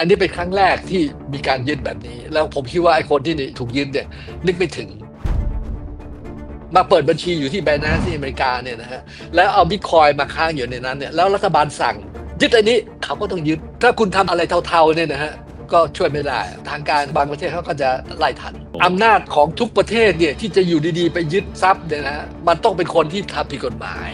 อันนี้เป็นครั้งแรกที่มีการยึดแบบนี้ แล้วผมคิดว่าไอ้คนที่ถูกยึดเนี่ยนึกไม่ถึง มาเปิดบัญชีอยู่ที่ b บ n น n c e ที่อเมริกาเนี่ยนะฮะแล้วเอาบิตคอยมาค้างอยู่ในนั้นเนี่ยแล้วรัฐบาลสั่ง ยึดอันนี้เขาก็ต้องยึด ถ้าคุณทำอะไรเทาๆเนี่ยนะฮะก็ช่วยไม่ได้ ทางการบางประเทศเขาก็จะไล่ทันอำนาจของทุกประเทศเนี่ยที่จะอยู่ดีๆ ไปยึดทรัพย์เนี่ยนะฮะมันต้องเป็นคนที่ทำผิดกฎหมาย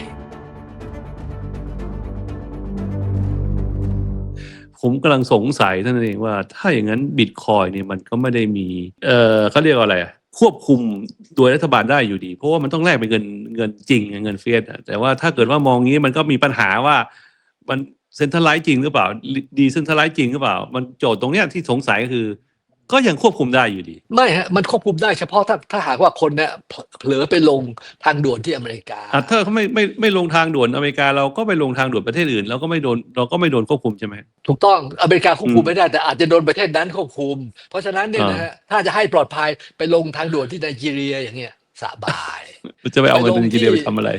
ผมกำลังสงสัยท่านเองว่า ถ้าอย่างนั้นบิตคอยเนี่ยมันก็ไม่ได้มีเออเขาเรียกว่าอะไรควบคุมโดยรัฐบาลได้อยู่ดี เพราะว่ามันต้องแลกเป็นเงินเงินจริงเงินเฟียสแต่ว่าถ้าเกิดว่ามองงี้มันก็มีปัญหาว่ามันเซ็นทรัลไลซ์จริงหรือเปล่าดีเซ็นทรัลไลซ์จริงหรือเปล่า มันโจทย์ตรงเนี้ยที่สงสัยก็คือ ก็ยังควบคุมได้อยู่ดี ไม่ฮะมันควบคุมได้เฉพาะถ้าถ้าหากว่าคนเนี่ยเผลอไปลงทางด่วนที่อเมริกาอะถ้าเขาไม่ไม่ไม่ลงทางด่วนอเมริกาเราก็ไปลงทางด่วนประเทศอื่นเราก็ไม่โดนเราก็ไม่โดนควบคุมใช่ไหม ถูกต้องอเมริกาควบคุมอืมไม่ได้แต่อาจจะโดนประเทศนั้นควบคุม เพราะฉะนั้นเนี่ยนะฮะถ้าจะให้ปลอดภัยไปลงทางด่วนที่ไนจีเรียอย่างเงี้ยสบาย จะไปเอาเงินไปลงในจีเรียที่ไปทำอะไร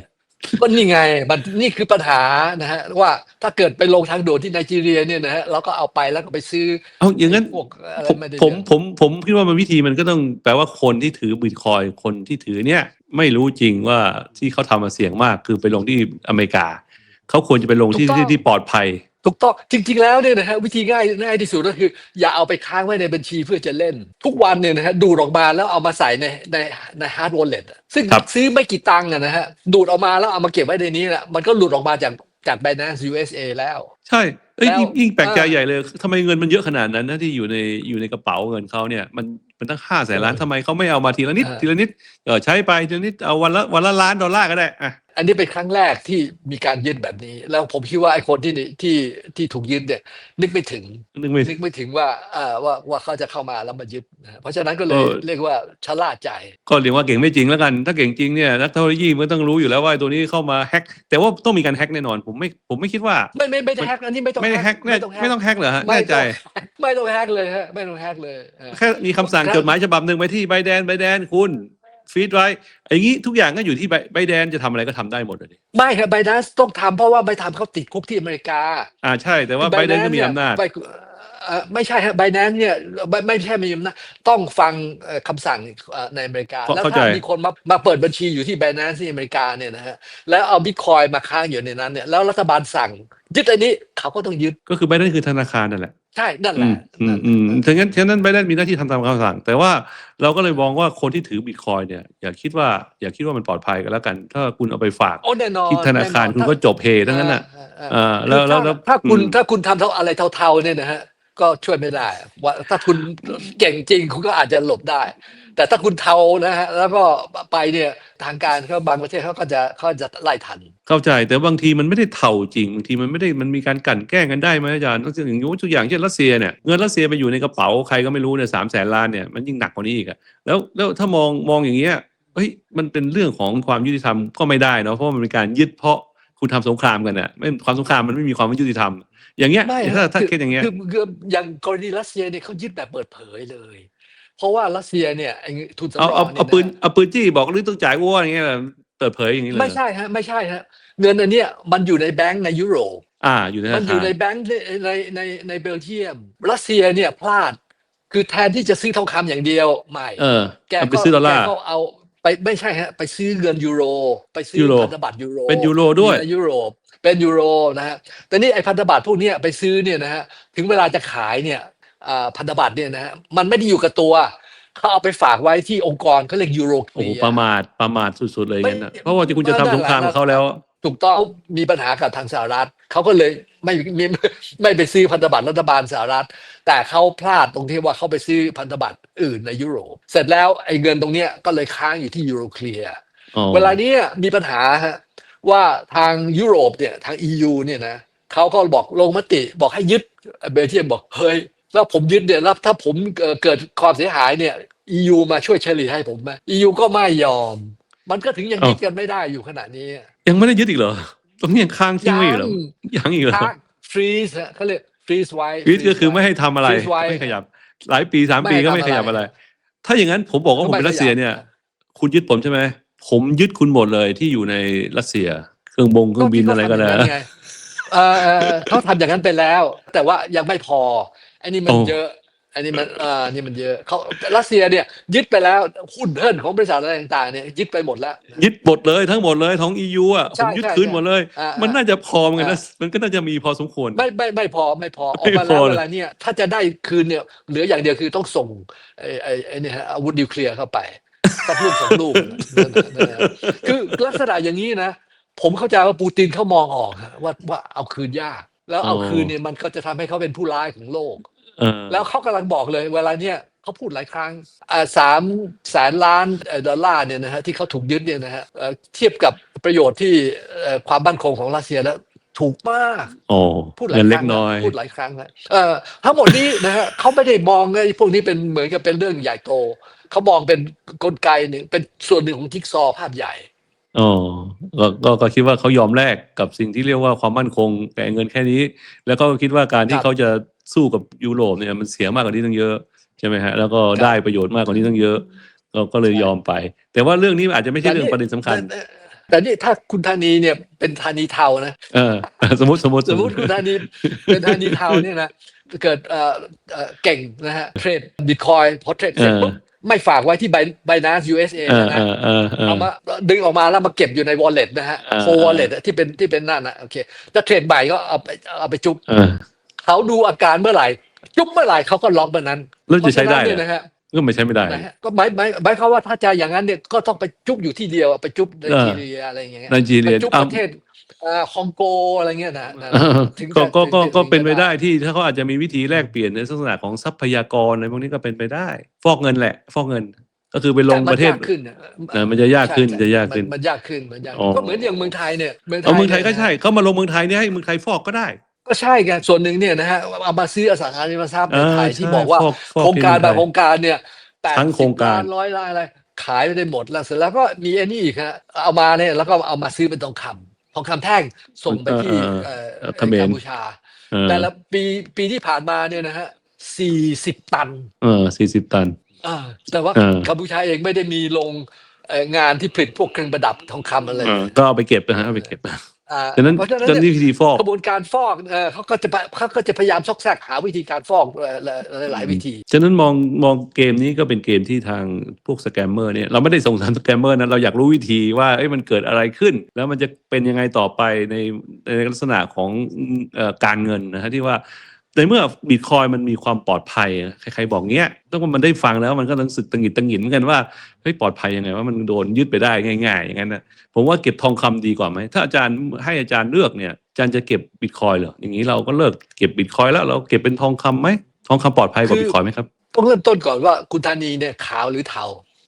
ก็นี่ไงมันนี่คือปัญหานะฮะว่าถ้าเกิดไปลงทางด่วนที่ไนจีเรียเนี่ยนะฮะเราก็เอาไปแล้วก็ไปซื้อเอาอย่างนั้นพวกอะไรผมไม่ได้ผมเรื่องผมผมคิดว่ามันวิธีมันก็ต้องแปลว่าคนที่ถือบิตคอยคนที่ถือเนี่ยไม่รู้จริงว่าที่เขาทำมาเสี่ยงมากคือไปลงที่อเมริกา เขาควรจะไปลงที่ที่ที่ปลอดภัย ถูกต้องจริง ๆ แล้วเนี่ยนะฮะวิธีง่ายง่ายที่สุดก็คือ อย่าเอาไปค้างไว้ในบัญชีเพื่อจะเล่น ทุกวันเนี่ยนะฮะดูดออกมาแล้วเอามาใส่ในในในฮาร์ดวอลเล็ตซึ่งครับซื้อไม่กี่ตังค์อะนะฮะดูดออกมาแล้วเอามาเก็บไว้ในนี้แหละมันก็หลุดออกมาจากจาก Binance USA แล้ว ใช่เอ้ยแล้วยิ่งยิ่งแปลกใจเออใหญ่เลยทำไมเงินมันเยอะขนาดนั้นนะที่อยู่ในอยู่ในกระเป๋าเงินเขาเนี่ยมันมันตั้งห้าแสนล้านเออทำไมเขาไม่เอามาทีละนิดเออทีละนิดเออใช้ไปทีละนิดเอาวันละวันละล้านดอลลาร์ก็ได้อะ อันนี้เป็นครั้งแรกที่มีการยึดแบบนี้ แล้วผมคิดว่าไอ้คนที่ที่ที่ถูกยึดเนี่ย นึกไม่ถึงนึกไม่นึกไม่ถึงว่าอ่าว่าว่าเขาจะเข้ามาแล้วมายึดนะฮะเพราะฉะนั้นก็เลยเออเรียกว่าชะล่าใจ ก็เรียกว่าเก่งไม่จริงแล้วกัน ถ้าเก่งจริงเนี่ยนักเทคโนโลยีมันก็ต้องรู้อยู่แล้วว่าไอ้ตัวนี้เข้ามาแฮกแต่ว่าต้องมีการแฮกแน่นอนผมไม่ผมไม่คิดว่า ไม่ไม่ไม่ได้แฮกอันนี้ไม่ต้องไม่ได้แฮกแน่ไม่ต้องแฮกไม่ต้องแฮกเหรอฮะไม่แน่ใจต้องไม่ต้องแฮกเลยฮะไม่ต้องแฮกเลยเออแค่มีคำสั่งครับจดหมายฉบับหนึ่งไปที่ไบแดนไบแดนคุณ ฟีดไว้อย่างนี้ทุกอย่างก็อยู่ที่ไบแดนจะทำอะไรก็ทำได้หมดเลยไม่ครับไบนัสต้องทำเพราะว่าไม่ทำเขาติดคุกที่อเมริกา อ่าใช่แต่ว่าไบแดนก็มีอำนาจไปเอ่อไม่ใช่ฮะไบแนนเนี่ยไม่ไม่ใช่มีอำนาจต้องฟังเอ่อคำสั่งเอ่อในอเมริกา เข้าแล้วเข้าใจ ถ้ามีคนมามาเปิดบัญชีอยู่ที่ไบแนนที่อเมริกาเนี่ยนะฮะแล้วเอาบิตคอยมาค้างอยู่ในนั้นเนี่ยแล้วรัฐบาลสั่ง ยึดอันนี้เขาก็ต้องยึด ก็คือไบแดนคือธนาคารนั่นแหละ ใช่นั่นแหอืละมอืมอืมฉะนั้นฉะนั้นไบแดนมีหน้าที่ทำตามคำสั่ง แต่ว่าเราก็เลยมองว่าคนที่ถือบิตคอยเนี่ย อย่าคิดว่า อย่าคิดว่ามันปลอดภัยกันแล้วกัน ถ้าคุณเอาไปฝากโอ้แน่นอนที่ธนาคารแอคุณก็จบเฮทั้งนั้นน่ะอ่าอ่าอ่าแล้วแล้วคือแล้วถ้าถ้าคุณอืมถ้าคุณทำเท่าอะไรเทาๆเนี่ยนะฮะ ก็ช่วยไม่ได้ว่าถ้าคุณเก่งจริงคุณก็อาจจะหลบได้ แต่ถ้าคุณเทานะฮะแล้วก็ไปเนี่ยทางการเขาบางประเทศเขาก็จะเขาจะไล่ทัน เข้าใจแต่บางทีมันไม่ได้เท่าจริงบางทีมันไม่ได้มันมีการกลั่นแกล้งกันได้ไหมอาจารย์ต้องอย่างยกตัวอย่างเช่นรัสเซียเนี่ยเงินรัสเซียไปอยู่ในกระเป๋าใครก็ไม่รู้เนี่ยสามแสนล้านเนี่ยมันยิ่งหนักกว่านี้อีกอะแล้วแล้วถ้ามองมองอย่างเงี้ยเฮ้ยมันเป็นเรื่องของความยุติธรรมก็ไม่ได้เนาะเพราะมันเป็นการยึดเพราะคุณทำสงครามกันอะไม่ความสงครามมันไม่มีความยุติธรรม อย่างเงี้ยไม่ถ้าฮะถ้าคือเคสอย่างเงี้ยคือคืออย่างกรณีรัสเซียเนี่ยเขายึดแบบเปิดเผยเลย เพราะว่ารัสเซียเนี่ยไอ้ทุนสำรเอาองเอาเนี่ยเอาปืนนะเอาปืนจี้บอกหรือต้องจ่ายอ้วนอย่างเงี้ยเหรอเปิดเผยอย่างนี้เลยเหรอไม่ใช่ฮะไม่ใช่ฮะเงินอันเนี้ยมันอยู่ในแบงก์ในยุโรป อ่า อยู่ในธมันนาอคายู่รในแบงก์ในในในในเบลเยียม รัสเซียเนี่ยพลาด คือแทนที่จะซื้อทองคำอย่างเดียวไม่ เออแกเอาไปก็ซื้อดอลลาร์แกก็เอาไปไม่ใช่ฮะ ไปซื้อเงินยูโร ไปซื้อยูโร พันธบัตรยูโรเป็นยูโรด้วย ในยุโรป เป็นยูโรนะฮะแต่นี่ไอ้พันธบัตรพวกเนี้ยไปซื้อเนี่ยนะฮะถึงเวลาจะขายเนี่ยอ่าพันธบัตรเนี่ยนะฮะมันไม่ได้อยู่กับตัวเขาเอาไปฝากไว้ที่องค์กรเขาเรียกยูโรเคโอ้ลีโหยประมาทประมาทสุดๆเลยงั้นนะไม่เพราะว่าที่คุณจะทำสงครามกับเขาแล้ว ถูกต้องมีปัญหากับทางสหรัฐเขาก็เลยไม่ไม่ไม่ไปซื้อพันธบัตรรัฐบาลสหรัฐ แต่เขาพลาดตรงที่ว่าเขาไปซื้อพันธบัตรอื่นในยุโรป เสร็จแล้วไอ้เงินตรงเนี้ยก็เลยค้างอยู่ที่ยูโรเคลียร์อ๋อเวลานี้มีปัญหาฮะ ว่าทางยุโรปเนี่ยทาง EU เนี่ยนะเขาก็บอกลงมติบอกให้ยึดเบลเยียมบอกเฮ้ยแล้วผมยึดเนี่ยแล้วถ้าผมเอ่อเกิดความเสียหายเนี่ย EU มาช่วยเฉลี่ยให้ผมไหม EU ก็ไม่ยอม มันก็ถึงยังยึดกันไม่ได้อยู่ขนาดนี้ ยังไม่ได้ยึดอีกเหรอตรงนี้ยังค้างทิ้งไว้อีกเหรอยังยังอีกเหรอค้างฟรีซเขาเรียกฟรีซไว้ยึดก็คือไม่ให้ทำอะไร freeze ไว้ไม่ขยับ หลายปีสามไม่ปีให้ก็ทำไม่ขยับอะอะไรไร ถ้าอย่างนั้นผมบอกว่าผมเป็นรัสเซียเนี่ย คุณยึดผมใช่ไหม ผมยึดคุณหมดเลยที่อยู่ในรัสเซีย เครื่องบงเครื่องบินอะไรก็ได้ที่เขาทำย่างนั้นไงเอ่อเอ่อเขาทำอย่างนั้นไปแล้ว แต่ว่ายังไม่พออันนี้มันโอ้เยอะอันนี้มันอ่านี่มันเยอะเขารัสเซียเนี่ย ยึดไปแล้วหุ้นเฮิรนของบริษัทอะไรต่างๆเนี่ยยึดไปหมดแล้ว ยึดหมดเลยทั้งหมดเลยท้อง EU อะผใช่มยึดใช่คืนหมดเลยอ่ามัมันน่าจะพอเหมือนกันนะอ่ามันก็น่าจะมีพอสมควร ไม่ไม่ไม่พอไม่พอออกไม่มาพแล้อวเลยเวลาเนี่ยถ้าจะได้คืนเนี่ยเหลืออย่างเดียวคือต้องส่งไอ้ไอ้ไอ้เนี่ยฮะอาวุธนิวเคลียร์เข้าไป สักลูกสองลูกนั่นน่ะนั่นน่ะคือลักษณะอย่างนี้นะ ผมเข้าใจว่าปูตินเขามองออกฮะว่าว่าเอาคืนยาก แล้วเอาอ๋อคืนเนี่ยมันก็จะทำให้เขาเป็นผู้ร้ายของโลกเออแล้วเขากำลังบอกเลย เวลาเนี่ยเขาพูดหลายครั้งอ่าสามแสนล้านเอ่อดอลลาร์เนี่ยนะฮะที่เขาถูกยึดเนี่ยนะฮะเอ่อเทียบกับประโยชน์ที่เอ่อความมั่นคงของรัสเซียแล้วถูกมากโอ้พูดหลายเงินคเล็รั้กงน้อยนะพูดหลายครั้งนะเอ่อทั้งหมดนี้นะฮะเขาไม่ได้มองไอ้พวกนี้เป็นเหมือนกับเป็นเรื่องใหญ่โต เขามองเป็นกลไกหนึ่งเป็นส่วนหนึ่งของจิ๊กซอว์ภาพใหญ่อ๋อก็ก็ก็คิดว่าเขายอมแลกกับสิ่งที่เรียกว่าความมั่นคงแต่เงินแค่นี้ แล้วก็คิดว่าการที่ครับเขาจะสู้กับยุโรปเนี่ยมันเสียมากกว่านี้ตั้งเยอะใช่ไหมฮะแล้วก็ครับได้ประโยชน์มากกว่านี้ตั้งเยอะ ก็ก็เลยใช่ยอมไป แต่ว่าเรื่องนี้อาจจะไม่ใช่แต่นี่เรื่องประเด็นสำคัญแต่แต่นี่ถ้าคุณธานีเนี่ยเป็นธานีเทานะเออสมมติสมมติสมมติคุณธานีเป็นธานีเทาเนี่ยนะเกิดเอ่อเอ่อเก่งนะฮะเทรดบิตคอยพอเทรดเสร็จปุ๊บ ไม่ฝากไว้ที่ไบนาส USA เออนะเออเออเออเอามาดึงออกมาแล้วมาเก็บอยู่ใน wallet นะฮะอ่าโค wallet อะที่เป็นที่เป็นนั่นนะโอเคถ้าเทรดใหม่ก็เอาไปเอาไปจุ๊บเออเขาดูอาการเมื่อไหร่ จุ๊บเมื่อไหร่เขาก็ล็อกเมื่อนั้นแล้วจะใช้ได้เพราฉนั้นเหรอเนี่ยนะฮะก็ไม่ใช้ไม่ได้นะฮะก็หมายหมายหมายความว่าถ้าจะอย่างนั้นเนี่ยก็ต้องไปจุ๊บอยู่ที่เดียวอะไปจุ๊บไนจีเรียอะไรอย่างเงี้ยไนจีเรีไปยจุ๊บอ้าวประเทศเอ่อ คองโกอะไรเงี้ยนะนะเออถึงก็จะก็ก็ถึงจะก็เป็นไปถึงจะได้ที่ถ้าเขาอาจจะมีวิธีแลกเปลี่ยนในลักษณะของทรัพยากรอะไรพวกนี้ก็เป็นไปได้ ฟอกเงินแหละ ฟอกเงิน ก็คือไปลงแต่มันประเทศยากขึ้นอะเออมันจะยากขึ้นใช่จะยากขึ้นมัมันยากขึ้นมันยากอ๋อก็เหมือนอย่างเมืองไทยเนี่ยเอาเมืองไทยก็นี่นะใช่เขามาลงเมืองไทยเนี่ยให้เมืองไทยฟอกก็ได้ก็ใช่ไงส่วนหนึ่งเนี่ยนะฮะเอามาซื้ออสังหาริมทรัพย์ในไทยเออที่ใช่บอกว่าฟอกฟอกโครงการที่เมืองไทยบางโครงการเนี่ยแปดทั้งโครงการร้อยล้านอะไรขายไปได้หมดแล้วเสร็จแล้วก็มีไอ้นี่อีกฮะเอามาเนี่ยแล้วก็เอามาซื้อเป็นทองคำท องคำแท่งส่งไปที่เออเอ่อเขมรกัมพูชาเออแต่ละปีปีที่ผ่านมาเนี่ยนะฮะสี่สิบตัน เออสี่สิบตันอ่าแต่ว่าเออกัมพูชาเองไม่ได้มีลงเอ่องานที่ผลิตพวกเครื่องประดับทองคำอะไรเออก็เอาไปเก็บนะฮะเอาไปเก็บอ่า ดังนั้นเพราะฉะนั้นดังนั้นเนี่ยวิธีฟอกกระบวนการฟอกเออเขาก็จะเขาก็จะพยายามซอกแซกหาวิธีการฟอกเอ่อหลายหลายวิธี ฉะนั้นมองมองเกมนี้ก็เป็นเกมที่ทางพวกสแกมเมอร์เนี่ยเราไม่ได้ส่งสารสแกมเมอร์นะเราอยากรู้วิธีว่าเอ้ยมันเกิดอะไรขึ้น แล้วมันจะเป็นยังไงต่อไปในในลักษณะของเอ่อการเงินนะฮะที่ว่า ในเมื่อบิตคอยมันมีความปลอดภัยใครๆบอกเงี้ยต้องมันได้ฟังแล้วมันก็รู้สึกตังหงิดตังหงิดเหมือนกันว่าเฮ้ยปลอดภัยยังไงว่ามันโดนยึดไปได้ง่ายๆอย่างนั้นนะผมว่าเก็บทองคำดีกว่าไหมถ้าอาจารย์ให้อาจารย์เลือกเนี่ยอาจารย์จะเก็บบิตคอยเหรออย่างนี้เราก็เลิกเก็บบิตคอยแล้วเราเก็บเป็นทองคำไหมทองคำปลอดภัยกว่าคือบิตคอยไหมครับต้องเริ่มต้นก่อนว่าคุณธานีเนี่ยขาวหรือเทา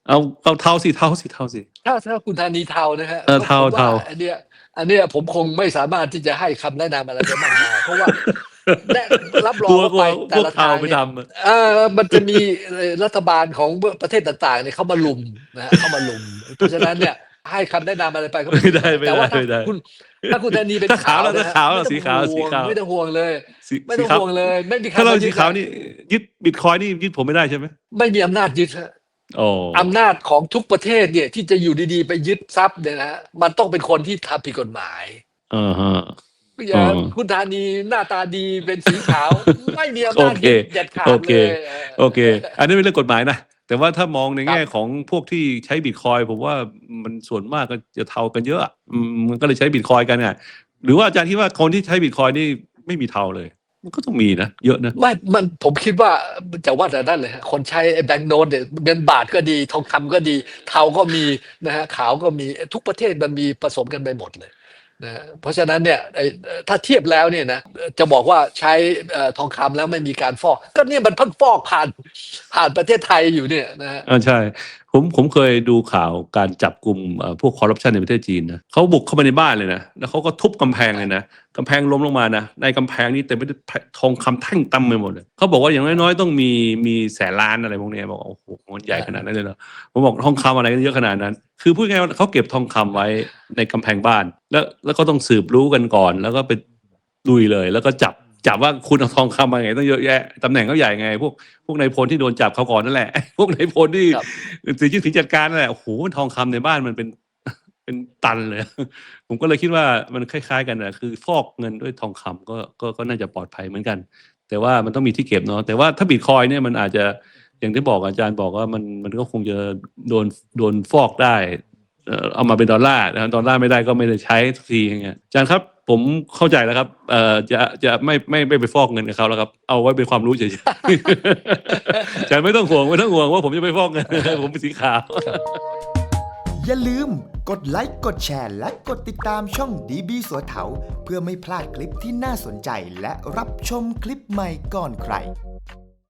เอาเอาเท่าสิเท่าสิเท่าสิถ้าถ้าคุณธานีเทานะฮะเออเทาผมว่เทาอันเนี้ยอันเนี้ยผมคงไม่สามารถที่จะให้คำแนะนำอะไรได้มากมายเพราะว่าแน่ รับรองกลัวว่ากลัวไปแต่พวกละเท่าทางไปเนี่ยทำอะเออมันจะมีเอ่อรัฐบาลของประเทศต่างๆเนี่ยเข้ามาลุมนะฮะเข้ามาลุมเพราะฉะนั้นเนี่ยให้คำแนะนำอะไรไปก็ไม่ได้ไม่แต่ได้ว่าถ้าไม่ได้คุณถ้าคุณธานีเป็นถ้าขาวแล้วนะฮะถ้าขาวแล้วไม่ต้องสีขาวห่งสีขาวไม่ต้องห่วงเลยสีไม่สีต้องขาวห่วงเลย ไม่มีใครถ้าเรามยึสีดขาวนี่ยึดบิตคอยนี่ยึดผมไม่ได้ใช่ไหมไม่มีอำนาจยึดฮะโอ้อำนาจของทุกประเทศเนี่ยที่จะอยู่ดีๆ ไปยึดทรัพย์เนี่ยนะฮะมันต้องเป็นคนที่ทำผิดกฎหมายอ่าฮะ อย่าอ๋อ คุณธานีหน้าตาดีเป็นสีขาว ไม่มีอำนาจโอเคยึดเด็ดขาดโอเลเคยโอเค อันนี้เป็นเรื่องกฎหมายนะ แต่ว่าถ้ามองในแง่ของพวกที่ใช้บิตคอยผมว่ามันส่วนมากก็จะเทากันเยอะอะอืมมันก็เลยใช้บิตคอยกันเนี่ยหรือว่าอาจารย์คิดว่าคนที่ใช้บิตคอยนี่ไม่มีเทาเลย มันก็ต้องมีนะ เยอะนะ ไม่มันผมคิดว่าจะว่าแต่นั้นเลยฮะคนใช้แบงก์โนตเนี่ยเงินบาทก็ดี ทองคำก็ดี เทาก็มีนะฮะขาวก็มีทุกประเทศมันมีผสมกันไปหมดเลย นะเพราะฉะนั้นเนี่ยถ้าเทียบแล้วเนี่ยนะจะบอกว่าใช้ทองคำแล้วไม่มีการฟอก ก็เนี่ยมันเพิ่งฟอกผ่านผ่านประเทศไทยอยู่เนี่ยนะฮะอ่าใช่ ผมผมเคยดูข่าวการจับกลุ่มพวกคอร์รัปชันในประเทศจีนนะเขาบุกเข้ามาในบ้านเลยนะ แล้วเขาก็ทุบกำแพงเลยนะกำแพงล้มลงมานะในกำแพงนี่เต็มไปด้วยทองคำแท่งเต็มไปหมดเลยเขาบอกว่าอย่างน้อยๆ ต้องมีมีแสนล้านอะไรพวกนี้บอกโอ้โหมันใหญ่ขนาดนั้นเลยเหรอผมบอกทองคำอะไรเยอะขนาดนั้น คือพูดง่ายๆเขาเก็บทองคำไว้ในกำแพงบ้าน แล้วแล้วก็ต้องสืบรู้กันก่อน แล้วก็ไปดุยเลย แล้วก็จับ จับว่าคุณเอาทองคำมาไงต้องเยอะแยะตำแหน่งเขาใหญ่ไง พวกพวกนายพลที่โดนจับเขาก่อนนั่นแหละ พวกนายพลที่ครับ ถือชื่อถือจัดการนั่นแหละโอ้โหทองคำในบ้านมันเป็น เป็นตันเลย ผมก็เลยคิดว่ามันคล้าย ๆ กันนะคือฟอกเงินด้วยทองคำก็ก็ก็น่าจะปลอดภัยเหมือนกัน แต่ว่ามันต้องมีที่เก็บเนาะแต่ว่าถ้าบิตคอยเนี่ยมันอาจจะอย่างที่บอกอาจารย์บอกว่ามันมันก็คงจะโดนโดนฟอกได้ เอ่อเอามาเป็นดอลลาร์นะดอลลาร์ไม่ได้ก็ไม่ได้ใช้สักทีอย่างเงี้ยอาจารย์ครับ ผมเข้าใจแล้วครับ เอ่อจะจะไม่ไม่ไม่ไปฟอกเงินกับเขาแล้วครับ เอาไว้เป็นความรู้เฉยๆอาจารย์ไม่ต้องห่วงไม่ต้องห่วงว่าผมจะไปฟอกเงิน ผมเป็นสีขาว อย่าลืมกดไลค์กดแชร์ และกดติดตามช่องดีบีสัวเถาเพื่อไม่พลาดคลิปที่น่าสนใจและรับชมคลิปใหม่ก่อนใคร